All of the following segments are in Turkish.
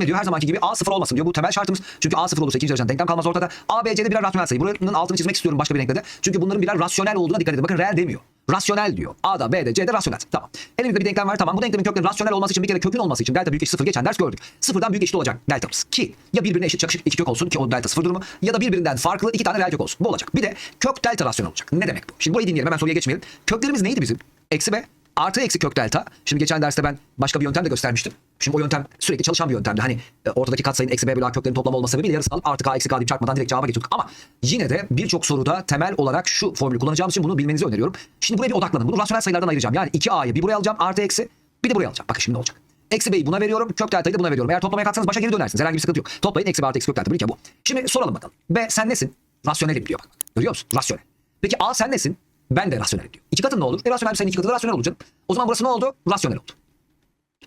ne diyor? Her zamanki gibi A sıfır olmasın diyor. Bu temel şartımız. Çünkü A sıfır olursa ikinci dereceden denklem kalmaz ortada. A, B, C'de birer rasyonel sayı. Buranın altını çizmek istiyorum başka bir renkte de. Çünkü bunların birer rasyonel olduğuna dikkat edin. Bakın reel demiyor. Rasyonel diyor. A'da, B'de, C'de rasyonel. Tamam. Elimizde bir denklem var. Tamam. Bu denklemin kökleri rasyonel olması için bir kere kökün olması için delta büyük eşit sıfır geçen ders gördük. Sıfırdan büyük eşit olacak deltamız. Ki ya birbirine eşit çakışık iki kök olsun ki o delta sıfır durumu ya da birbirinden farklı iki tane reel kök olsun. Bu olacak. Bir de kök delta rasyonel olacak. Ne demek bu? Şimdi burayı dinleyelim. Hemen soruya geçmeyelim. Köklerimiz neydi bizim? Eksi B artı eksi kök delta. Şimdi geçen derste ben başka bir yöntem de göstermiştim. Şimdi o yöntem sürekli çalışan bir yöntemdi. Hani e, ortadaki katsayının eksi b bölü a köklerin toplamı olması sebebiyle yarısı alıp artı k eksi k deyip çarpmadan direkt cevaba geçiyorduk. Ama yine de birçok soruda temel olarak şu formülü kullanacağımız için bunu bilmenizi öneriyorum. Şimdi buraya bir odaklanın. Bunu rasyonel sayılardan ayıracağım. Yani 2a'yı bir buraya alacağım artı eksi bir de buraya alacağım. Bakın şimdi ne olacak. Eksi b'yi buna veriyorum. Kök deltayı da buna veriyorum. Eğer toplamaya kalksanız başa geri dönersiniz. Herhangi bir sıkıntı yok. Toplayın eksi b artı eksi kök delta. Bölünce bu. Şimdi soralım bakalım. B sen nesin? Rasyonelim diyor bak. Görüyor musun? Rasyonel. Peki A sen nesin? Ben de rasyonelim diyor. İki katın ne olur? E rasyonel bir sayının iki katı da rasyonel canım. O zaman burası ne oldu? Rasyonel oldu.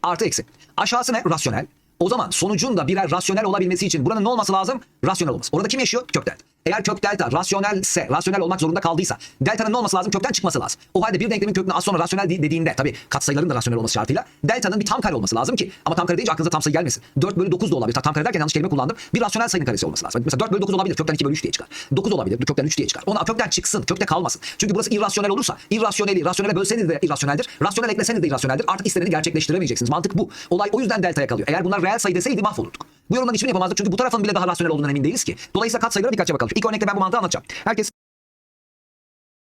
Artı eksi. Aşağısı ne? Rasyonel. O zaman sonucun da birer rasyonel olabilmesi için buranın ne olması lazım? Rasyonel olması. Orada kim yaşıyor? Kök delta. Eğer kök delta rasyonelse, rasyonel olmak zorunda kaldıysa delta'nın ne olması lazım? Kökten çıkması lazım. O halde bir denklemin kökünü az sonra rasyonel de- dediğinde tabii katsayıların da rasyonel olması şartıyla delta'nın bir tam kare olması lazım ki ama tam kare deyince aklınıza tam sayı gelmesin. 4 bölü 9 da olabilir. Tam kare derken yanlış kelime kullandım. Bir rasyonel sayının karesi olması lazım. Mesela 4 bölü 9 olabilir. Kökten 2 bölü 3 diye çıkar. 9 olabilir. Kökten 3 diye çıkar. Ona kökten çıksın. Kökte kalmasın. Çünkü burası irrasyonel olursa irrasyoneli rasyonele bölseniz de irrasyoneldir. Rasyonel ekleseniz de irrasyoneldir. Artık isteneni gerçekleştiremeyeceksiniz. Mantık bu. Olay o yüzden deltaya kalıyor. Eğer bunlar reel sayı deseydi mahvolurduk. Bu yorumların hiçbirini yapamazdık çünkü bu tarafın bile daha rasyonel olduğundan emin değiliz ki. Dolayısıyla katsayılara birkaçça bakalım. İlk örnekte ben bu mantığı anlatacağım. Herkes